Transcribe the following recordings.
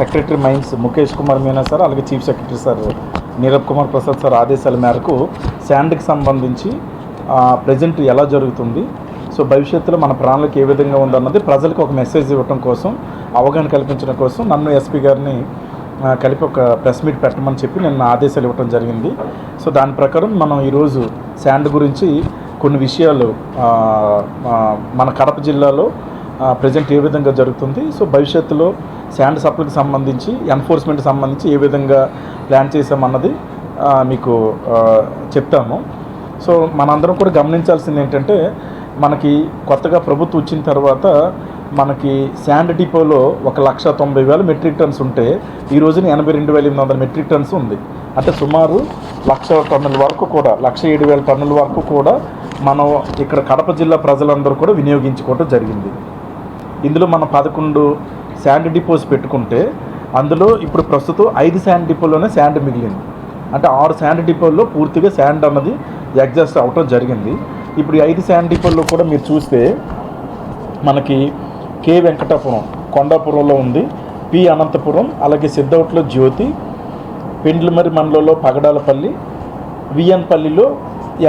Secretary mines Mukesh Kumar Meena sir అలాగే chief secretary sir Neerabh Kumar Prasad sir ఆదేశాల మేరకు శాండ్కి సంబంధించి present ఎలా జరుగుతుంది సో భవిష్యత్తులో మన ప్రాణాలకు ఏ విధంగా ఉందన్నది ప్రజలకు ఒక మెసేజ్ ఇవ్వడం కోసం అవగాహన కల్పించడం కోసం నన్ను ఎస్పీ గారిని కలిపి ఒక ప్రెస్ మీట్ పెట్టమని చెప్పి నేను ఆదేశాలు ఇవ్వడం జరిగింది. సో దాని ప్రకారం మనం ఈరోజు శాండ్ గురించి కొన్ని విషయాలు మన కడప జిల్లాలో ప్రజెంట్ ఏ విధంగా జరుగుతుంది? సో భవిష్యత్తులో శాండ్ సప్లైకి సంబంధించి ఎన్ఫోర్స్మెంట్ సంబంధించి ఏ విధంగా ప్లాన్ చేసామన్నది మీకు చెప్తాము. సో మనందరం కూడా గమనించాల్సింది ఏంటంటే మనకి కొత్తగా ప్రభుత్వం వచ్చిన తర్వాత మనకి శాండ్ డిపోలో ఒక లక్ష తొంభై వేల మెట్రిక్ టన్స్ ఉంటే ఈ రోజున ఎనభై రెండు వేల ఎనిమిది వందల మెట్రిక్ టన్స్ ఉంది. అంటే సుమారు లక్ష టన్నుల వరకు కూడా లక్ష ఏడు వేల టన్నుల వరకు కూడా మనం ఇక్కడ కడప జిల్లా ప్రజలందరూ కూడా వినియోగించుకోవడం జరిగింది. ఇందులో మనం పదకొండు శాండ్ డిపోస్ పెట్టుకుంటే అందులో ఇప్పుడు ప్రస్తుతం ఐదు శాండ్ డిపోలోనే శాండ్ మిగిలింది. అంటే ఆరు శాండ్ డిపోల్లో పూర్తిగా శాండ్ అన్నది ఎగ్జాస్ట్ అవటం జరిగింది. ఇప్పుడు ఈ ఐదు శాండ్ డిపోల్లో కూడా మీరు చూస్తే మనకి కే వెంకటాపురం కొండాపురంలో ఉంది పి అనంతపురం అలాగే సిద్ధౌట్లో జ్యోతి పెండ్లమరి మండలంలో పగడాలపల్లి విఎన్పల్లిలో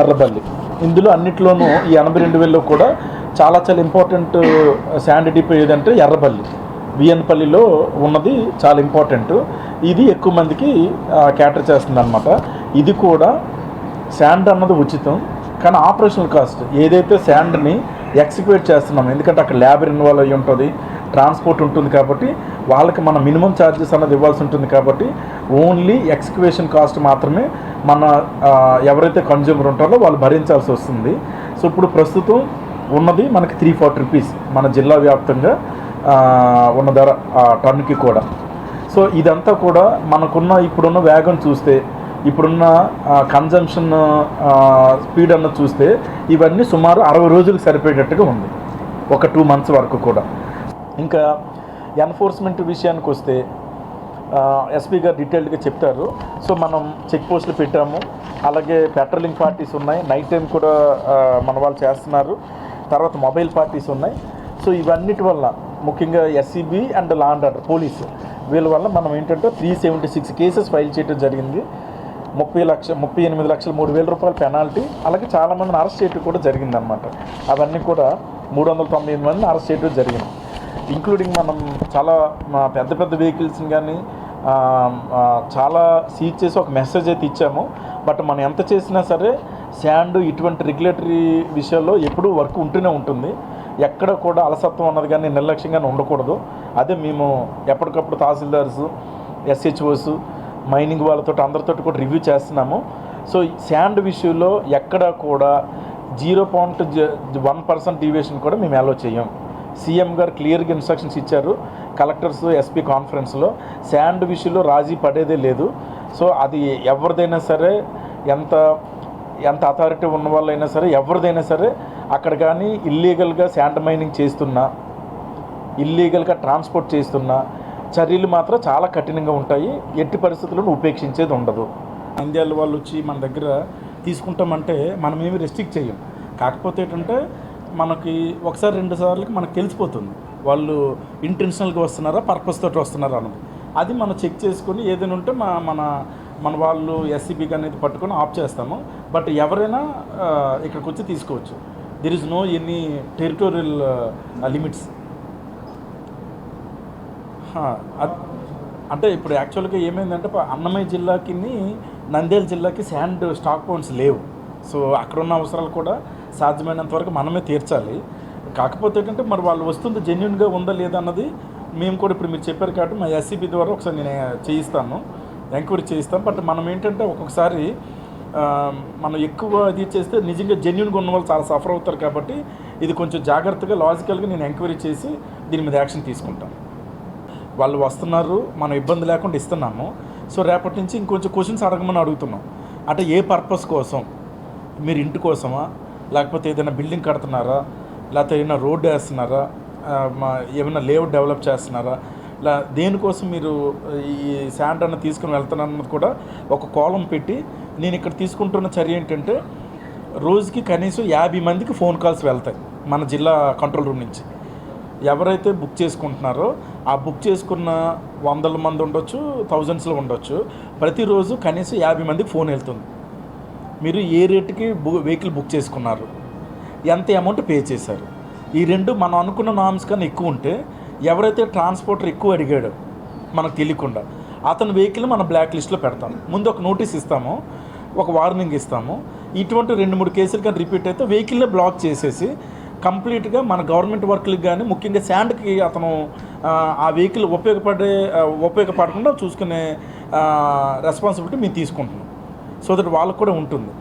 ఎర్రబల్లి. ఇందులో అన్నిట్లోనూ ఈ ఎనభై రెండు వేలలో కూడా చాలా చాలా ఇంపార్టెంట్ శాండ్ డిపో ఏదంటే ఎర్రపల్లి. విఎన్పల్లిలో ఉన్నది చాలా ఇంపార్టెంట్ ఇది ఎక్కువ మందికి క్యాటర్ చేస్తుంది అనమాట ఇది కూడా శాండ్ అన్నది ఉచితం. కానీ ఆపరేషనల్ కాస్ట్ ఏదైతే శాండ్ని ఎక్సిక్యూట్ చేస్తున్నాం ఎందుకంటే అక్కడ ల్యాబ్ ఇన్వాల్వ్ అయ్యి ఉంటుంది ట్రాన్స్పోర్ట్ ఉంటుంది కాబట్టి వాళ్ళకి మన మినిమం ఛార్జెస్ అన్నది ఇవ్వాల్సి ఉంటుంది కాబట్టి ఓన్లీ ఎక్స్క్యువేషన్ కాస్ట్ మాత్రమే మన ఎవరైతే కన్జ్యూమర్ ఉంటారో వాళ్ళు భరించాల్సి వస్తుంది. సో ఇప్పుడు ప్రస్తుతం ఉన్నది మనకి త్రీ ఫార్టీ రూపీస్ మన జిల్లా వ్యాప్తంగా ఉన్న ధర ఆ, టన్నుకి కూడా. సో ఇదంతా కూడా మనకున్న ఇప్పుడున్న వేగం చూస్తే ఇప్పుడున్న కన్జంప్షన్ స్పీడ్ అన్న చూస్తే ఇవన్నీ సుమారు అరవై రోజులకు సరిపోయేటట్టుగా ఉంది. ఒక టూ మంత్స్ వరకు కూడా. ఇంకా ఎన్ఫోర్స్మెంట్ విషయానికి వస్తే ఎస్పీ గారు డీటెయిల్డ్గా చెప్తారు. సో మనం చెక్ పోస్టులు పెట్టాము. అలాగే పెట్రోలింగ్ పార్టీస్ ఉన్నాయి. నైట్ టైం కూడా మన వాళ్ళు చేస్తున్నారు. తర్వాత మొబైల్ పార్టీస్ ఉన్నాయి. సో ఇవన్నిటి వల్ల ముఖ్యంగా SCB and law and order police వీళ్ళ వల్ల మనం ఏంటంటే three seventy six cases file చేయడం జరిగింది. ముప్పై లక్ష ముప్పై ఎనిమిది లక్షల మూడు వేల రూపాయల పెనాల్టీ అలాగే చాలామందిని అరెస్ట్ చేయడం కూడా జరిగిందనమాట అవన్నీ కూడా మూడు వందల తొంభై ఎనిమిది మందిని అరెస్ట్ చేయడం జరిగింది. ఇంక్లూడింగ్ మనం చాలా పెద్ద పెద్ద వెహికల్స్ని కానీ చాలా సీజ్ చేసి ఒక మెసేజ్ అయితే ఇచ్చాము. బట్ మనం ఎంత చేసినా సరే శాండ్ ఇటువంటి రెగ్యులేటరీ విషయాల్లో ఎప్పుడూ వర్క్ ఉంటూనే ఉంటుంది. ఎక్కడ కూడా అలసత్వం అన్నది కానీ నిర్లక్ష్యంగానే ఉండకూడదు. అదే మేము ఎప్పటికప్పుడు తహసీల్దార్స్ ఎస్హెచ్ఓస్ మైనింగ్ వాళ్ళతో అందరితో కూడా రివ్యూ చేస్తున్నాము. సో శాండ్ విషయంలో ఎక్కడ కూడా zero point one percent deviation కూడా మేము అలో చేయం. సీఎం గారు క్లియర్గా ఇన్స్ట్రక్షన్స్ ఇచ్చారు కలెక్టర్స్ ఎస్పీ కాన్ఫరెన్స్లో. శాండ్ విషయంలో రాజీ పడేదే లేదు. సో అది ఎవరిదైనా సరే ఎంత ఎంత అథారిటీ ఉన్న వాళ్ళైనా సరే ఎవరిదైనా సరే అక్కడ కానీ ఇల్లీగల్గా శాండ్ మైనింగ్ చేస్తున్నా ఇల్లీగల్గా ట్రాన్స్పోర్ట్ చేస్తున్నా చర్యలు మాత్రం చాలా కఠినంగా ఉంటాయి. ఎట్టి పరిస్థితులను ఉపేక్షించేది ఉండదు. నంద్యాల వాళ్ళు వచ్చి మన దగ్గర తీసుకుంటామంటే మనం ఏమి రెస్ట్రిక్ట్ చేయం. కాకపోతే ఏంటంటే మనకి ఒకసారి రెండు సార్లకి మనకు తెలిసిపోతుంది. వాళ్ళు ఇంటెన్షనల్గా వస్తున్నారా పర్పస్ తోటి వస్తున్నారా అన్నది. అది మనం చెక్ చేసుకొని ఏదైనా ఉంటే మా మన మన వాళ్ళు ఎస్సీబీకి అనేది పట్టుకొని ఆఫ్ చేస్తాము. బట్ ఎవరైనా ఇక్కడికి వచ్చి తీసుకోవచ్చు. There is no any territorial limits అంటే ఇప్పుడు యాక్చువల్గా ఏమైందంటే అన్నమయ్య జిల్లాకి నంద్యాల జిల్లాకి శాండ్ స్టాక్ పాయింట్స్ లేవు. సో అక్కడ ఉన్న అవసరాలు కూడా సాధ్యమైనంత వరకు మనమే తీర్చాలి. కాకపోతే ఏంటంటే మరి వాళ్ళు వస్తుంది జెన్యున్గా ఉందా లేదా అన్నది మేము కూడా ఇప్పుడు మీరు చెప్పారు కాబట్టి మా ఎస్సీబీ ద్వారా ఒకసారి నేను చేయిస్తాను. ఎంక్వైరీ చేయిస్తాం. బట్ మనం ఏంటంటే ఒక్కొక్కసారి మనం ఎక్కువ ఇది చేస్తే నిజంగా జెన్యున్గా ఉన్న వాళ్ళు చాలా సఫర్ అవుతారు కాబట్టి ఇది కొంచెం జాగ్రత్తగా లాజికల్గా నేను ఎంక్వైరీ చేసి దీని మీద యాక్షన్ తీసుకుంటాను వాళ్ళు వస్తున్నారు మనం ఇబ్బంది లేకుండా ఇస్తున్నాము. సో రేపటి నుంచి ఇంకొంచెం క్వశ్చన్స్ అడగమని అడుగుతున్నాం. అంటే ఏ పర్పస్ కోసం? మీరు ఇంటి కోసమా? లేకపోతే ఏదైనా బిల్డింగ్ కడుతున్నారా? లేకపోతే ఏదైనా రోడ్డు వేస్తున్నారా? మా ఏమైనా లేఅవుట్ డెవలప్ చేస్తున్నారా? ఇలా దేనికోసం మీరు ఈ శాండ్ అన్న తీసుకుని వెళ్తున్నారన్నది కూడా ఒక కోలం పెట్టి నేను ఇక్కడ తీసుకుంటున్న చర్య ఏంటంటే రోజుకి కనీసం యాభై మందికి ఫోన్ కాల్స్ వెళ్తాయి మన జిల్లా కంట్రోల్ రూమ్ నుంచి. ఎవరైతే బుక్ చేసుకుంటున్నారో ఆ బుక్ చేసుకున్న వందల మంది ఉండొచ్చు థౌజండ్స్లో ఉండొచ్చు ప్రతిరోజు కనీసం యాభై మందికి ఫోన్ వెళ్తుంది. మీరు ఏ రేటుకి బు వెహికల్ బుక్ చేసుకున్నారు ఎంత అమౌంట్ పే చేశారు ఈ రెండు మనం అనుకున్న నామ్స్ కన్నా ఎక్కువ ఉంటే ఎవరైతే ట్రాన్స్పోర్టర్ ఎక్కువ అడిగాడో మనకు తెలియకుండా అతని వెహికల్ మన బ్లాక్ లిస్ట్లో పెడతాం. ముందు ఒక నోటీస్ ఇస్తాము ఒక వార్నింగ్ ఇస్తాము. ఇటువంటి రెండు మూడు కేసులు కానీ రిపీట్ అయితే వెహికల్ని బ్లాక్ చేసేసి కంప్లీట్గా మన గవర్నమెంట్ వర్క్లకు కానీ ముఖ్యంగా శాండ్కి అతను ఆ, వెహికల్ ఉపయోగపడే ఉపయోగపడకుండా చూసుకునే రెస్పాన్సిబిలిటీ మేము తీసుకుంటున్నాం. సో దట్ వాళ్ళకు కూడా ఉంటుంది.